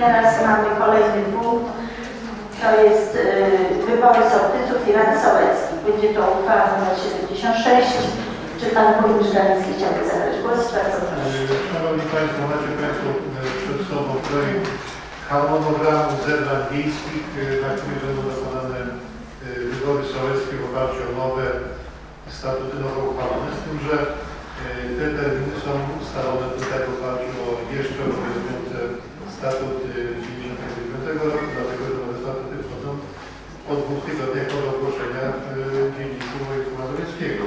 teraz mamy kolejny punkt. To jest y, wybory sołtysów i rad sołeckich. Będzie to uchwała nr 76. Czy Pan Burmistrz Galicki chciałby zabrać głos? Bardzo proszę. Szanowni Państwo, macie Państwo e, przed sobą projekt harmonogramu zebrań wiejskich, e, na których będą dokonane wybory sołeckie w oparciu o nowe statuty nowo uchwalone, z tym, że te terminy są ustalone tutaj w oparciu o jeszcze statuty 99 roku, dlatego że nowe statuty wchodzą po dwóch tygodniach od ogłoszenia e, Dzienniku Województwa Mazowieckiego.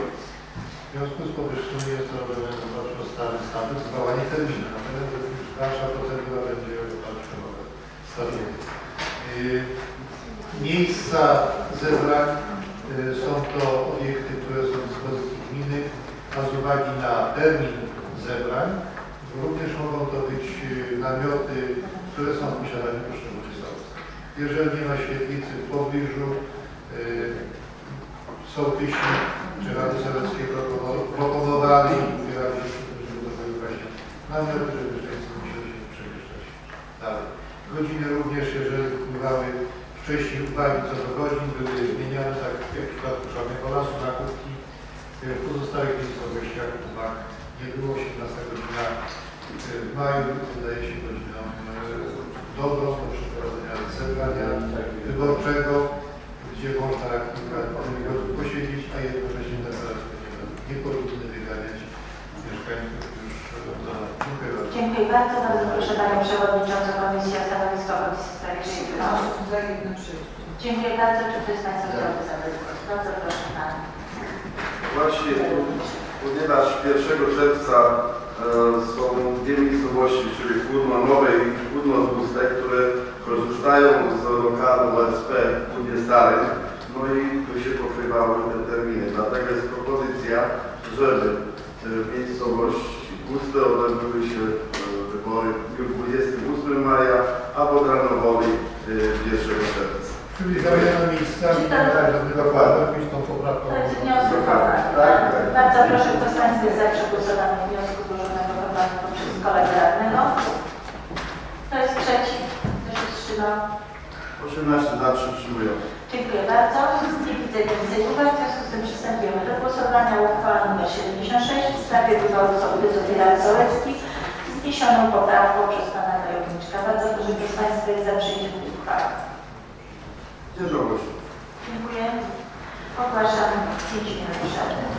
W związku z powyższym jest to obowiązek w oparciu o stary statut, zwołanie terminu. Natomiast dalsza procedura będzie w oparciu o nowe Miejsca zebrań yy, są to obiekty, które są w dyspozycji gminy, a z uwagi na termin zebrań również mogą to być namioty, które są w posiadaniu poszczególnych sołtów. Jeżeli nie ma świetlicy w pobliżu, yy, sołtysi czy Rady Sowieckie propono- proponowali ubierali się, żeby mieszkańcy musieli się przemieszczać dalej. Godziny również, jeżeli wpływały wcześniej uwagi co do godzin, były zmieniane, tak jak w przypadku Czarnego Lasu, nakładki w pozostałych miejscowościach uwag nie było. 18 godzina w maju wydaje się godziną e, dobrą do przeprowadzenia zebrania wyborczego, gdzie można kilka godzin posiedzieć, a jednocześnie temperaturę nie powinny wyganiać mieszkańców już do Dziękuję bardzo. Dziękuję bardzo. Bardzo proszę Panią Przewodniczącą Komisji o stanowisko Komisji. Za przyjście. Dziękuję bardzo. Czy ktoś z Państwa chciałby zabrać głos? Bardzo proszę Pana. Właśnie, ponieważ 1 czerwca są dwie miejscowości, czyli Kudno Nowe i Kudno Zbustek, które korzystają z lokalu OSP w Kudnie Starym, no i tu się pokrywały te terminy. Dlatego jest propozycja, żeby e, w miejscowości Puste odbyły się e, wybory w dniu 28 maja, a w Odranowowi e, 1 czerwca. Czyli zamiana miejscami nie ma żadnego wkładu, jakąś tą poprawką. To jest wniosek formalny. Tak, tak. Bardzo proszę, kto z Państwa jest za przegłosowaniem wniosku złożonego formalnie poprzez kolegę radnego? Kto jest przeciw? Kto się wstrzymał? 18 za 3 przyjmujące. Dziękuję bardzo. Nie widzę więcej uwag, w związku z tym przystępujemy do głosowania. Uchwała nr 76 w sprawie wyboru sołtysów i rad sołeckich z wniesioną poprawką przez Pana Wojowniczka. Bardzo proszę, z Państwa jest za przyjęciem tej uchwały? Dziękuję. Ogłaszam 5 minut przerwy.